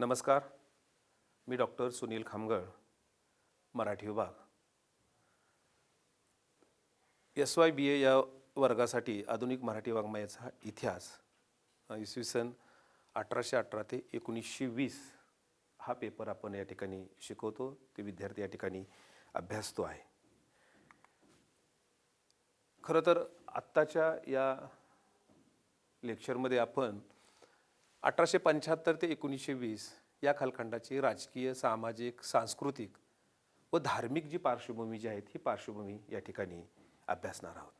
नमस्कार. मी डॉक्टर सुनील खामगळ मराठी विभाग. एस वाय बी ए या वर्गासाठी आधुनिक मराठी वाङ्मयाचा इतिहास इसवी सन अठराशे अठरा ते एकोणीसशे वीस हा पेपर आपण या ठिकाणी शिकवतो. ते विद्यार्थी या ठिकाणी अभ्यासतो आहे. खरं तर आत्ताच्या या लेक्चरमध्ये आपण अठराशे पंच्याहत्तर ते एकोणीसशे वीस या कालखंडाची राजकीय सामाजिक सांस्कृतिक व धार्मिक जी पार्श्वभूमी जी आहे ही पार्श्वभूमी या ठिकाणी अभ्यासणार आहोत.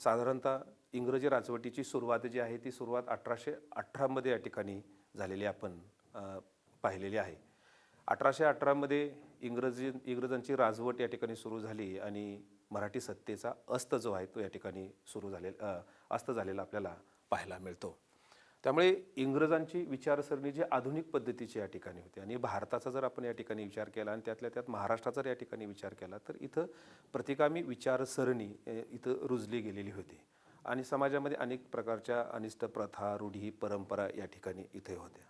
साधारणतः इंग्रजी राजवटीची सुरुवात जी आहे ती सुरुवात अठराशे अठरामध्ये या ठिकाणी झालेली आपण पाहिलेली आहे. अठराशे अठरामध्ये इंग्रजी इंग्रजांची राजवट या ठिकाणी सुरू झाली आणि मराठी सत्तेचा अस्त जो आहे तो या ठिकाणी सुरू झालेला अस्त झालेला आपल्याला पाहायला मिळतो. त्यामुळे इंग्रजांची विचारसरणी जी आधुनिक पद्धतीची या ठिकाणी होती आणि भारताचा जर आपण या ठिकाणी विचार केला आणि त्यातल्या त्यात महाराष्ट्राचा जर या ठिकाणी विचार केला तर इथं प्रतिकामी विचारसरणी इथं रुजली गेलेली होती. आणि समाजामध्ये अनेक प्रकारच्या अनिष्ट प्रथा रूढी परंपरा या ठिकाणी इथे होत्या.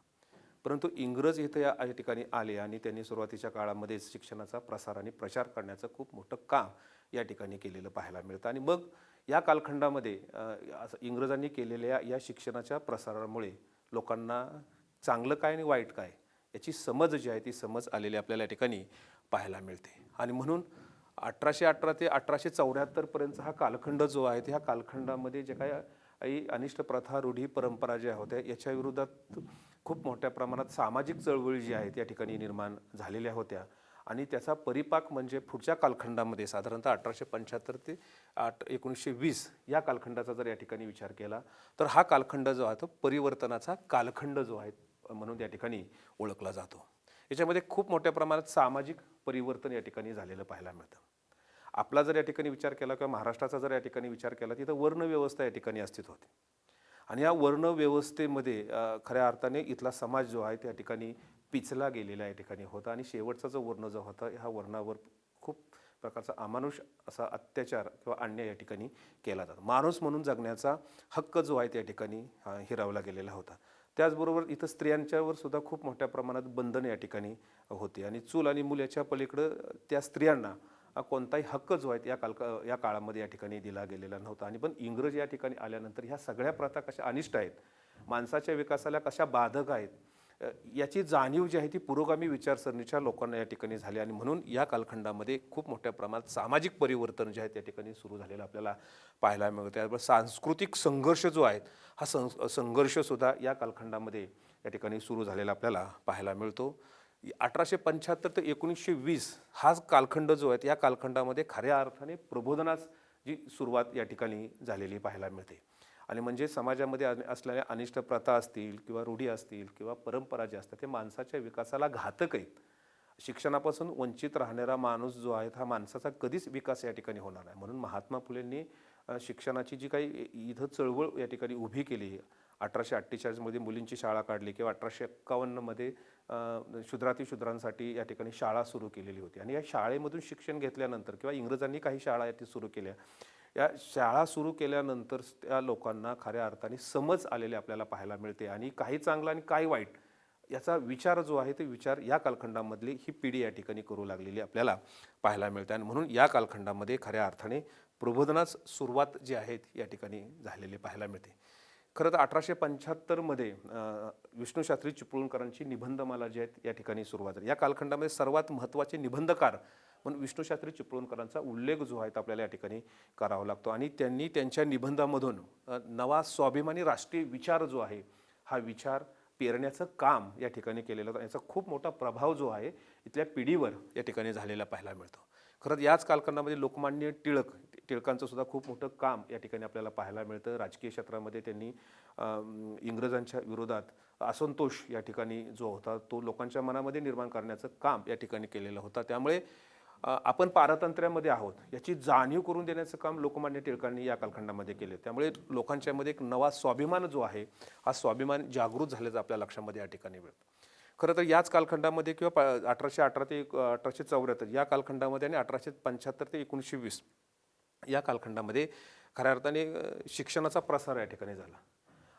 परंतु इंग्रज इथं या ठिकाणी आले आणि त्यांनी सुरुवातीच्या काळामध्ये शिक्षणाचा प्रसार आणि प्रचार करण्याचं खूप मोठं काम या ठिकाणी केलेलं पाहायला मिळतं. आणि मग या कालखंडामध्ये असं इंग्रजांनी केलेल्या या शिक्षणाच्या प्रसारामुळे लोकांना चांगलं काय आणि वाईट काय याची समज जी आहे ती समज आलेली आपल्याला या ठिकाणी पाहायला मिळते. आणि म्हणून अठराशे अठरा ते अठराशे चौऱ्याहत्तरपर्यंत हा कालखंड जो आहे ह्या कालखंडामध्ये जे काय अनिष्ट प्रथा रूढी परंपरा ज्या होत्या याच्या विरोधात खूप मोठ्या प्रमाणात सामाजिक चळवळी जी आहेत या ठिकाणी निर्माण झालेल्या होत्या. आणि त्याचा परिपाक म्हणजे पुढच्या कालखंडामध्ये साधारणतः अठराशे पंच्याहत्तर ते आठ एकोणीसशे वीस या कालखंडाचा जर या ठिकाणी विचार केला तर हा कालखंड जो आहे तो परिवर्तनाचा कालखंड जो आहे म्हणून या ठिकाणी ओळखला जातो. याच्यामध्ये खूप मोठ्या प्रमाणात सामाजिक परिवर्तन या ठिकाणी झालेलं पाहायला मिळतं. आपला जर या ठिकाणी विचार केला किंवा महाराष्ट्राचा जर या ठिकाणी विचार केला तिथं वर्णव्यवस्था या ठिकाणी अस्तित्व होते आणि या वर्णव्यवस्थेमध्ये खऱ्या अर्थाने इथला समाज जो आहे त्या ठिकाणी पिचला गेलेला या ठिकाणी होता. आणि शेवटचा जो वर्ण जो होता ह्या वर्णावर खूप प्रकारचा अमानुष असा अत्याचार किंवा अन्याय या ठिकाणी केला जातो. माणूस म्हणून जगण्याचा हक्क जो आहे त्या ठिकाणी हिरावला गेलेला होता. त्याचबरोबर इथं स्त्रियांच्यावर सुद्धा खूप मोठ्या प्रमाणात बंधनं या ठिकाणी होती. आणि चूल आणि मूल याच्या पलीकडं त्या स्त्रियांना कोणताही हक्क जो आहे या कालका या काळामध्ये या ठिकाणी दिला गेलेला नव्हता. आणि पण इंग्रज या ठिकाणी आल्यानंतर ह्या सगळ्या प्रथा कशा अनिष्ट आहेत माणसाच्या विकासाला कशा बाधक आहेत याची जाणीव जी आहे ती पुरोगामी विचारसरणीच्या लोकांना या ठिकाणी झाली. आणि म्हणून या कालखंडामध्ये खूप मोठ्या प्रमाणात सामाजिक परिवर्तन जे आहे त्या ठिकाणी सुरू झालेलं आपल्याला पाहायला मिळतं. त्याबरोबर सांस्कृतिक संघर्ष जो आहे हा सं संघर्षसुद्धा या कालखंडामध्ये या ठिकाणी सुरू झालेला आपल्याला पाहायला मिळतो. अठराशे पंच्याहत्तर ते एकोणीसशे वीस हाच कालखंड जो आहे या कालखंडामध्ये खऱ्या अर्थाने प्रबोधनास जी सुरुवात या ठिकाणी झालेली पाहायला मिळते. आणि म्हणजे समाजामध्ये असलेल्या अनिष्ट प्रथा असतील किंवा रूढी असतील किंवा परंपरा ज्या असतात ते माणसाच्या विकासाला घातक आहेत. शिक्षणापासून वंचित राहणारा माणूस जो आहे हा माणसाचा कधीच विकास या ठिकाणी होणार नाही. म्हणून महात्मा फुलेंनी शिक्षणाची जी काही इथं चळवळ या ठिकाणी उभी केली अठराशे अठ्ठेचाळीसमध्ये मुलींची शाळा काढली किंवा अठराशे एक्कावन्नमध्ये शूद्रातिशूद्रांसाठी या ठिकाणी शाळा सुरू केलेली होती. आणि या शाळेमधून शिक्षण घेतल्यानंतर किंवा इंग्रजांनी काही शाळा या सुरू केल्या या शाळा सुरू केल्यानंतर त्या लोकांना खऱ्या अर्थाने समज आलेली आपल्याला पाहायला मिळते. आणि काही चांगलं आणि काही वाईट याचा विचार जो आहे ते विचार या कालखंडामधली ही पिढी या ठिकाणी करू लागलेली आपल्याला पाहायला मिळते. आणि म्हणून या कालखंडामध्ये खऱ्या अर्थाने प्रबोधनास सुरुवात जी आहे या ठिकाणी झालेली पाहायला मिळते. खरं तर अठराशे पंच्याहत्तरमध्ये विष्णूशास्त्री चिपळूणकरांची निबंधमाला जी आहेत या ठिकाणी सुरुवात झाली. या कालखंडामध्ये सर्वात महत्त्वाचे निबंधकार म्हणून विष्णूशास्त्री चिपळूणकरांचा उल्लेख जो आहे तो आपल्याला या ठिकाणी करावा लागतो. आणि त्यांनी त्यांच्या निबंधामधून नवा स्वाभिमानी राष्ट्रीय विचार जो आहे हा विचार पेरण्याचं काम या ठिकाणी केलेलं होतं. याचा खूप मोठा प्रभाव जो आहे इथल्या पिढीवर या ठिकाणी झालेला पाहायला मिळतो. खरंच याच कालखंडामध्ये लोकमान्य टिळक टिळकांचं सुद्धा खूप मोठं काम या ठिकाणी आपल्याला पाहायला मिळतं. राजकीय क्षेत्रामध्ये त्यांनी इंग्रजांच्या विरोधात असंतोष या ठिकाणी जो होता तो लोकांच्या मनामध्ये निर्माण करण्याचं काम या ठिकाणी केलेलं होतं. त्यामुळे आपण पारतंत्र्यामध्ये आहोत याची जाणीव करून देण्याचं काम लोकमान्य टिळकांनी या कालखंडामध्ये केले. त्यामुळे लोकांच्यामध्ये एक नवा स्वाभिमान जो आहे हा स्वाभिमान जागृत झाल्याचं आपल्या लक्षामध्ये या ठिकाणी मिळतं. खरं तर याच कालखंडामध्ये किंवा प अठराशे अठरा ते एक- अठराशे चौऱ्याहत्तर या कालखंडामध्ये आणि अठराशे पंच्याहत्तर ते एकोणीसशे वीस या कालखंडामध्ये खऱ्या अर्थाने शिक्षणाचा प्रसार या ठिकाणी झाला.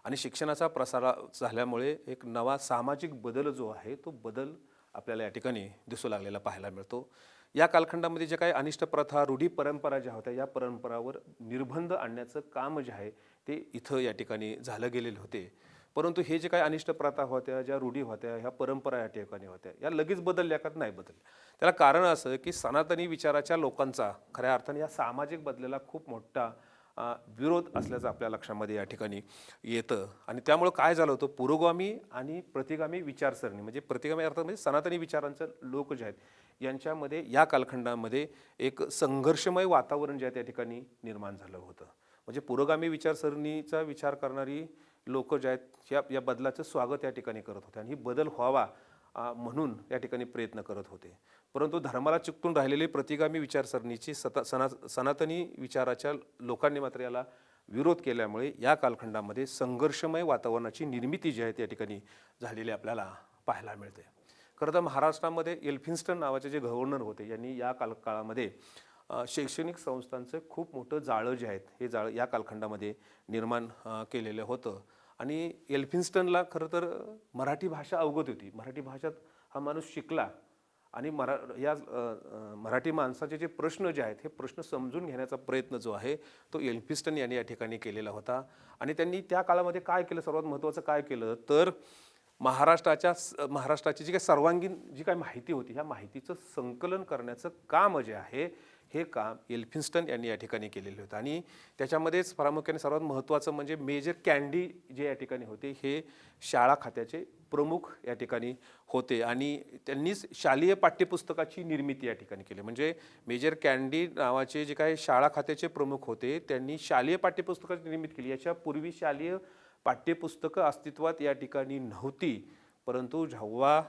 आणि शिक्षणाचा प्रसार झाल्यामुळे एक नवा सामाजिक बदल जो आहे तो बदल आपल्याला या ठिकाणी दिसू लागलेला पाहायला मिळतो. या कालखंडामध्ये जे काही अनिष्ट प्रथा रूढी परंपरा ज्या होत्या या परंपरावर निर्बंध आणण्याचं काम जे आहे ते इथं या ठिकाणी झालं गेलेले होते. परंतु हे जे काही अनिष्ट प्रथा होत्या ज्या रूढी होत्या ह्या परंपरा या ठिकाणी होत्या या लगेच बदलल्या का? नाही बदलल्या. त्याला कारण असं की सनातनी विचाराच्या लोकांचा खऱ्या अर्थाने या सामाजिक बदलेला खूप मोठा विरोध असल्याचं आपल्या लक्षामध्ये या ठिकाणी येतं. आणि त्यामुळं काय झालं होतं? पुरोगामी आणि प्रतिगामी विचारसरणी म्हणजे प्रतिगामी अर्थात म्हणजे सनातनी विचारांचं लोक जे आहेत यांच्यामध्ये या कालखंडामध्ये एक संघर्षमय वातावरण जे आहे त्या ठिकाणी निर्माण झालं होतं. म्हणजे पुरोगामी विचारसरणीचा विचार करणारी लोक जे आहेत या या बदलाचं स्वागत या ठिकाणी करत होते आणि ही बदल व्हावा म्हणून या ठिकाणी प्रयत्न करत होते. परंतु धर्माला चिकटून राहिलेली प्रतिगामी विचारसरणीची सता सना सनातनी विचाराच्या लोकांनी मात्र याला विरोध केल्यामुळे या कालखंडामध्ये संघर्षमय वातावरणाची निर्मिती जी आहे त्या ठिकाणी झालेली आपल्याला पाहायला मिळते. खरं तर महाराष्ट्रामध्ये एल्फिन्स्टन नावाचे जे गव्हर्नर होते यांनी या काल काळामध्ये शैक्षणिक संस्थांचं खूप मोठं जाळं जे आहेत हे जाळं या कालखंडामध्ये निर्माण केलेलं होतं. आणि एल्फिन्स्टनला खरं तर मराठी भाषा अवगत होती. मराठी भाषेत हा माणूस शिकला आणि मरा या मराठी माणसाचे जे प्रश्न जे आहेत हे प्रश्न समजून घेण्याचा प्रयत्न जो आहे तो एल्फिन्स्टन यांनी या ठिकाणी केलेला होता. आणि त्यांनी त्या काळामध्ये काय केलं सर्वात महत्त्वाचं काय केलं तर महाराष्ट्राच्या स- महाराष्ट्राची जी काही सर्वांगीण जी काही माहिती होती ह्या माहितीचं संकलन करण्याचं काम जे आहे हे काम एल्फिन्स्टन यांनी या ठिकाणी केलेलं होतं. आणि त्याच्यामध्येच प्रामुख्याने सर्वात महत्त्वाचं म्हणजे मेजर कॅन्डी जे या ठिकाणी होते हे शाळा खात्याचे प्रमुख या ठिकाणी होते. आणि त्यांनीच शालेय पाठ्यपुस्तकाची निर्मिती या ठिकाणी केली. म्हणजे मेजर कॅन्डी नावाचे जे काही शाळा खात्याचे प्रमुख होते त्यांनी शालेय पाठ्यपुस्तकाची निर्मिती केली. याच्यापूर्वी शालेय पाठ्यपुस्तकं अस्तित्वात या ठिकाणी नव्हती परंतु जेव्हा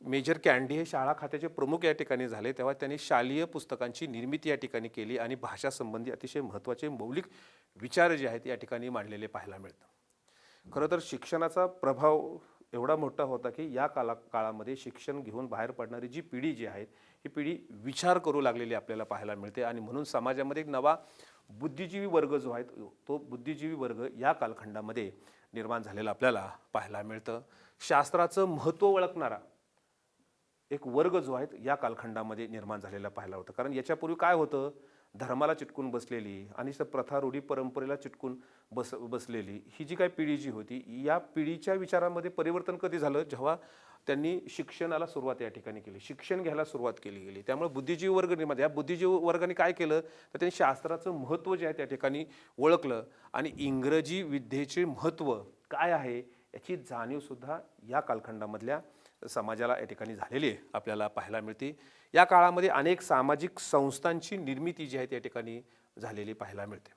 मेजर कॅन्डी हे शाळा खात्याचे प्रमुख या ठिकाणी झाले तेव्हा त्यांनी शालेय पुस्तकांची निर्मिती या ठिकाणी केली आणि भाषासंबंधी अतिशय महत्त्वाचे मौलिक विचार जे आहेत या ठिकाणी मांडलेले पाहायला मिळतं. खरं तर शिक्षणाचा प्रभाव एवढा मोठा होता की या काला काळामध्ये शिक्षण घेऊन बाहेर पडणारी जी पिढी जी आहे ही पिढी विचार करू लागलेली आपल्याला पाहायला मिळते आणि म्हणून समाजामध्ये एक नवा बुद्धिजीवी वर्ग जो आहे तो बुद्धिजीवी वर्ग या कालखंडामध्ये निर्माण झालेला आपल्याला पाहायला मिळतं. शास्त्राचं महत्त्व ओळखणारा एक वर्ग जो आहे या कालखंडामध्ये निर्माण झालेला पाहायला होता. कारण याच्यापूर्वी काय होतं धर्माला चिटकून बसलेली आणि स- प्रथा रूढी परंपरेला चिटकून बस बसलेली ही जी काही पिढी जी होती या पिढीच्या विचारामध्ये परिवर्तन कधी झालं? जेव्हा त्यांनी शिक्षणाला सुरुवात या ठिकाणी केली शिक्षण घ्यायला सुरुवात केली गेली. त्यामुळे बुद्धिजीवी वर्ग निर्माण या बुद्धिजीवी वर्गाने काय केलं? तर त्यांनी शास्त्राचं महत्त्व जे आहे त्या ठिकाणी ओळखलं. आणि इंग्रजी विद्येचे महत्त्व काय आहे याची जाणीवसुद्धा या कालखंडामधल्या समाजाला या ठिकाणी झालेली आहे आपल्याला पाहायला मिळते. या काळामध्ये अनेक सामाजिक संस्थांची निर्मिती जी आहे त्या ठिकाणी झालेली पाहायला मिळते.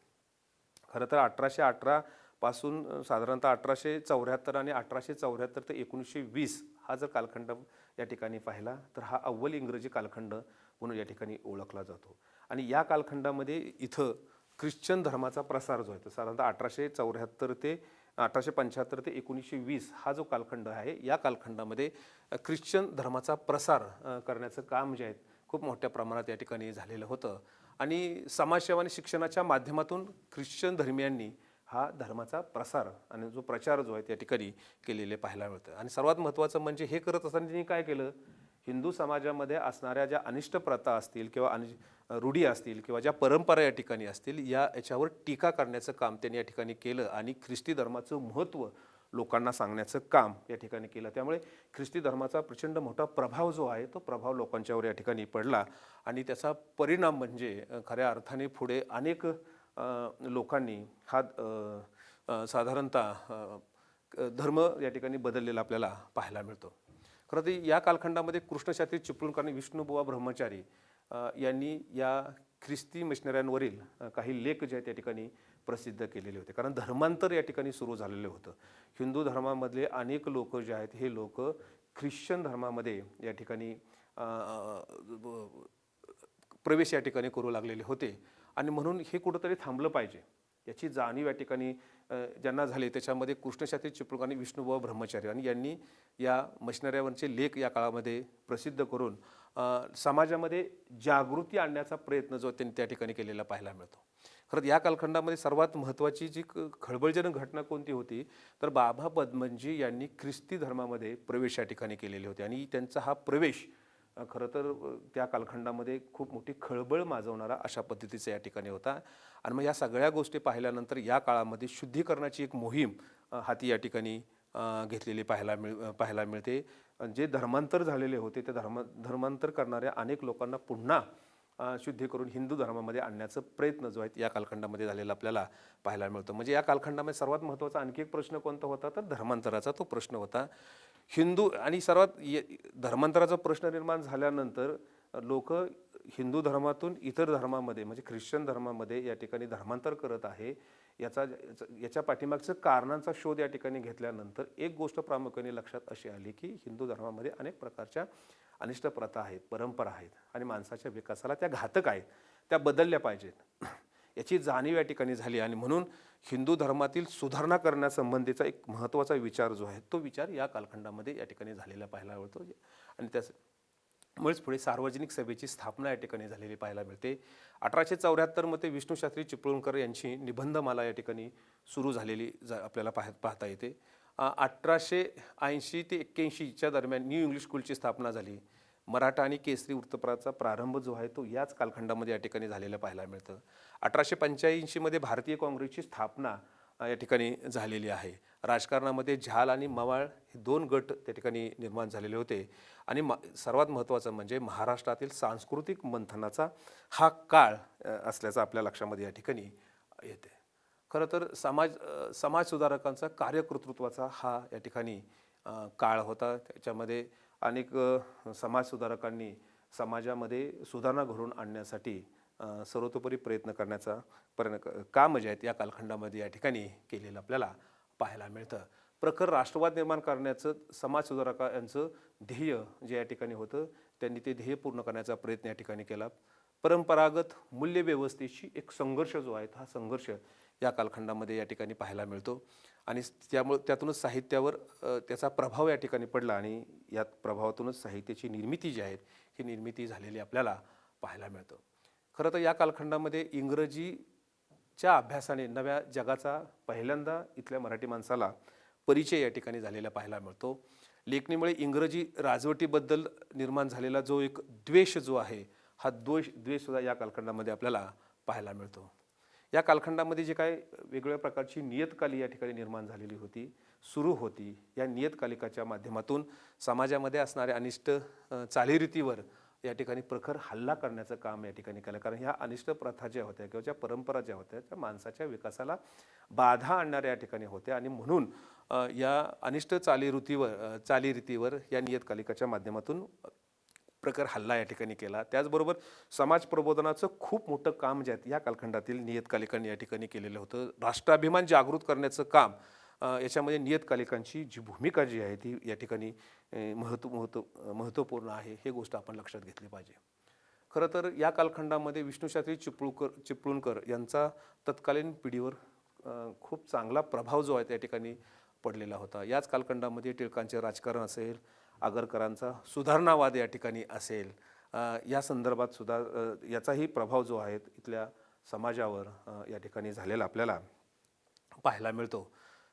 खरं तर अठराशे अठरा पासून साधारणतः अठराशे चौऱ्याहत्तर आणि अठराशे चौऱ्याहत्तर ते एकोणीसशे वीस हा जर कालखंड या ठिकाणी पाहिला तर हा अव्वल इंग्रजी कालखंड म्हणून या ठिकाणी ओळखला जातो. आणि या कालखंडामध्ये इथं ख्रिश्चन धर्माचा प्रसार जो आहे तो साधारणतः अठराशे चौऱ्याहत्तर ते अठराशे पंच्याहत्तर ते एकोणीसशे वीस हा जो कालखंड आहे या कालखंडामध्ये ख्रिश्चन धर्माचा प्रसार करण्याचं काम जे आहे खूप मोठ्या प्रमाणात या ठिकाणी झालेलं होतं. आणि समाजसेवा आणि शिक्षणाच्या माध्यमातून ख्रिश्चन धर्मियांनी हा धर्माचा प्रसार आणि जो प्रचार जो आहे त्या ठिकाणी केलेले पाहायला मिळतं. आणि सर्वात महत्त्वाचं म्हणजे हे करत असताना त्यांनी काय केलं? हिंदू समाजामध्ये असणाऱ्या ज्या अनिष्ट प्रथा असतील किंवा अनि रूढी असतील किंवा ज्या परंपरा या ठिकाणी असतील या याच्यावर टीका करण्याचं काम त्यांनी या ठिकाणी केलं आणि ख्रिस्ती धर्माचं महत्त्व लोकांना सांगण्याचं काम या ठिकाणी केलं. त्यामुळे ख्रिस्ती धर्माचा प्रचंड मोठा प्रभाव जो आहे तो प्रभाव लोकांच्यावर या ठिकाणी पडला आणि त्याचा परिणाम म्हणजे खऱ्या अर्थाने पुढे अनेक लोकांनी हा साधारणतः धर्म या ठिकाणी बदललेला आपल्याला पाहायला मिळतो. खरं तर या कालखंडामध्ये कृष्णशास्त्री चिपळूणकर आणि विष्णुबुवा ब्रह्मचारी यांनी या ख्रिस्ती मिशनऱ्यांवरील काही लेख जे आहेत त्या ठिकाणी प्रसिद्ध केलेले होते. कारण धर्मांतर या ठिकाणी सुरू झालेलं होतं. हिंदू धर्मामधले अनेक लोक जे आहेत हे लोक ख्रिश्चन धर्मामध्ये या ठिकाणी प्रवेश या ठिकाणी करू लागलेले होते. आणि म्हणून हे कुठंतरी थांबलं पाहिजे. याची जाणीव या ठिकाणी ज्यांना झाले त्याच्यामध्ये कृष्णशास्त्री चिपळूण आणि विष्णुभाऊ ब्रह्मचारी. आणि यांनी या मशिनऱ्यावरचे लेख या काळामध्ये प्रसिद्ध करून समाजामध्ये जागृती आणण्याचा प्रयत्न जो त्यांनी त्या ठिकाणी केलेला पाहायला मिळतो. खरं या कालखंडामध्ये सर्वात महत्त्वाची जी क- खळबळजनक घटना कोणती होती? तर बाबा पद्मनजी यांनी ख्रिस्ती धर्मामध्ये प्रवेश या ठिकाणी केलेले होते. आणि त्यांचा हा प्रवेश खरं तर त्या कालखंडामध्ये खूप मोठी खळबळ माजवणारा अशा पद्धतीचा या ठिकाणी होता. आणि मग या सगळ्या गोष्टी पाहिल्यानंतर या काळामध्ये शुद्धीकरणाची एक मोहीम हाती या ठिकाणी घेतलेली पाहायला मिळ पाहायला मिळते. जे धर्मांतर झालेले होते ते धर्म धर्मांतर करणाऱ्या अनेक लोकांना पुन्हा शुद्धी करून हिंदू धर्मामध्ये आणण्याचा प्रयत्न जो आहे या कालखंडामध्ये झालेला आपल्याला पाहायला मिळतो. म्हणजे या कालखंडामध्ये सर्वात महत्त्वाचा आणखी एक प्रश्न कोणता होता? तर धर्मांतराचा तो प्रश्न होता. हिंदू आणि सर्वात ये- धर्मांतराचा प्रश्न निर्माण झाल्यानंतर लोक हिंदू धर्मातून इतर धर्मामध्ये म्हणजे ख्रिश्चन धर्मामध्ये या ठिकाणी धर्मांतर करत आहे. याचा याचा- याच्या पाठीमागचं कारणांचा शोध या ठिकाणी घेतल्यानंतर एक गोष्ट प्रामुख्याने लक्षात अशी आली की हिंदू धर्मामध्ये अनेक प्रकारच्या अनिष्ट प्रथा आहेत परंपरा आहेत आणि माणसाच्या विकासाला त्या घातक आहेत त्या बदलल्या पाहिजेत. याची जाणीव या ठिकाणी झाली. आणि म्हणून हिंदू धर्मातील सुधारणा करण्यासंबंधीचा एक महत्त्वाचा विचार जो आहे तो विचार या कालखंडामध्ये या ठिकाणी झालेला पाहायला मिळतो. आणि त्याच मुळेच पुढे सार्वजनिक सभेची स्थापना या ठिकाणी झालेली पाहायला मिळते. अठराशे चौऱ्याहत्तरमध्ये विष्णूशास्त्री चिपळूणकर यांची निबंधमाला या ठिकाणी सुरू झालेली जा आपल्याला पाह पाहता येते. अठराशे ऐंशी ते एक्क्याऐंशीच्या दरम्यान न्यू इंग्लिश स्कूलची स्थापना झाली. मराठा आणि केसरी वृत्तपत्राचा प्रारंभ जो आहे तो याच कालखंडामध्ये या ठिकाणी झालेला पाहायला मिळतं. अठराशे पंच्याऐंशीमध्ये भारतीय काँग्रेसची स्थापना या ठिकाणी झालेली आहे. राजकारणामध्ये झाल आणि मवाळ हे दोन गट त्या ठिकाणी निर्माण झालेले होते. आणि म सर्वात महत्त्वाचं म्हणजे महाराष्ट्रातील सांस्कृतिक मंथनाचा हा काळ असल्याचा आपल्या लक्षामध्ये या ठिकाणी येते. खरं तर समाज समाजसुधारकांचा कार्यकर्तृत्वाचा हा या ठिकाणी काळ होता. त्याच्यामध्ये अनेक समाजसुधारकांनी समाज सुधारकांनी समाजामध्ये सुधारणा घडवून आणण्यासाठी सर्वतोपरी प्रयत्न करण्याचा पर्यंत काम जे आहेत या कालखंडामध्ये या ठिकाणी केलेलं आपल्याला पाहायला मिळतं. प्रखर राष्ट्रवाद निर्माण करण्याचं समाज सुधारकांचं ध्येय जे या ठिकाणी होतं त्यांनी ते ध्येय पूर्ण करण्याचा प्रयत्न या ठिकाणी केला. परंपरागत मूल्यव्यवस्थेशी एक संघर्ष जो आहे हा संघर्ष या कालखंडामध्ये या ठिकाणी पाहायला मिळतो. आणि त्यामुळे त्यातूनच साहित्यावर त्याचा प्रभाव या ठिकाणी पडला आणि यात प्रभावातूनच साहित्याची निर्मिती जी आहे ही निर्मिती झालेली आपल्याला पाहायला मिळतं. खरं तर या कालखंडामध्ये इंग्रजीच्या अभ्यासाने नव्या जगाचा पहिल्यांदा इथल्या मराठी माणसाला परिचय या ठिकाणी झालेला पाहायला मिळतो. लेखणीमुळे इंग्रजी राजवटीबद्दल निर्माण झालेला जो एक द्वेष जो आहे हा द्वेष द्वेषसुद्धा या कालखंडामध्ये आपल्याला पाहायला मिळतो. या कालखंडामध्ये जे काय वेगवेगळ्या प्रकारची नियतकाली या ठिकाणी निर्माण झालेली होती सुरू होती या नियतकालिकाच्या माध्यमातून समाजामध्ये असणाऱ्या अनिष्ट चालीरीतीवर या ठिकाणी प्रखर हल्ला करण्याचं काम या ठिकाणी केलं. कारण ह्या अनिष्ट प्रथा ज्या होत्या किंवा ज्या परंपरा ज्या होत्या त्या माणसाच्या विकासाला बाधा आणणाऱ्या या ठिकाणी होत्या. आणि म्हणून या अनिष्ट चालीरीतीवर चालीरीतीवर या नियतकालिकाच्या माध्यमातून प्रकार हल्ला या ठिकाणी केला. त्याचबरोबर समाज प्रबोधनाचं खूप मोठं काम जे आहे या कालखंडातील नियतकालिकांनी या ठिकाणी केलेलं होतं. राष्ट्राभिमान जागृत करण्याचं काम याच्यामध्ये नियतकालिकांची जी भूमिका जी आहे ती या ठिकाणी महत्त्व महत्त्व महत्त्वपूर्ण आहे हे गोष्ट आपण लक्षात घेतली पाहिजे. खरं तर या कालखंडामध्ये विष्णूशास्त्री चिपळूकर चिपळूणकर यांचा तत्कालीन पिढीवर खूप चांगला प्रभाव जो आहे त्या ठिकाणी पडलेला होता. याच कालखंडामध्ये टिळकांचे राजकारण असेल आगरकरांचा सुधारणावाद या ठिकाणी असेल या संदर्भात सुद्धा याचाही प्रभाव जो आहे इथल्या समाजावर या ठिकाणी झालेला आपल्याला पाहायला मिळतो.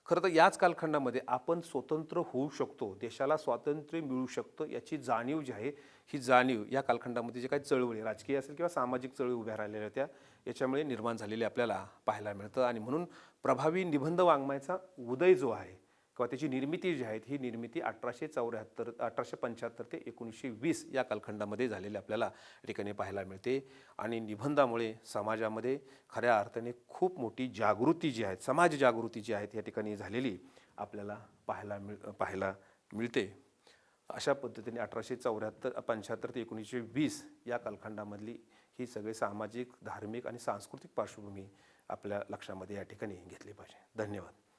खरं तर याच कालखंडामध्ये आपण स्वतंत्र होऊ शकतो देशाला स्वातंत्र्य मिळू शकतो याची जाणीव जी आहे ही जाणीव या कालखंडामध्ये जे काही चळवळी राजकीय असेल किंवा सामाजिक चळवळी उभ्या राहिलेल्या होत्या याच्यामुळे निर्माण झालेली आपल्याला पाहायला मिळतं. आणि म्हणून प्रभावी निबंध वाङ्मयाचा उदय जो आहे किंवा त्याची निर्मिती जी आहे ही निर्मिती अठराशे चौऱ्याहत्तर अठराशे पंच्याहत्तर ते एकोणीसशे वीस या कालखंडामध्ये झालेली आपल्याला या ठिकाणी पाहायला मिळते. आणि निबंधामुळे समाजामध्ये खऱ्या अर्थाने खूप मोठी जागृती जी आहे समाज जागृती जी आहे या ठिकाणी झालेली आपल्याला पाहायला मिळ पाहायला मिळते. अशा पद्धतीने अठराशे चौऱ्याहत्तर पंच्याहत्तर ते एकोणीसशे वीस या कालखंडामधली ही सगळे सामाजिक धार्मिक आणि सांस्कृतिक पार्श्वभूमी आपल्या लक्षामध्ये या ठिकाणी घेतली पाहिजे. धन्यवाद.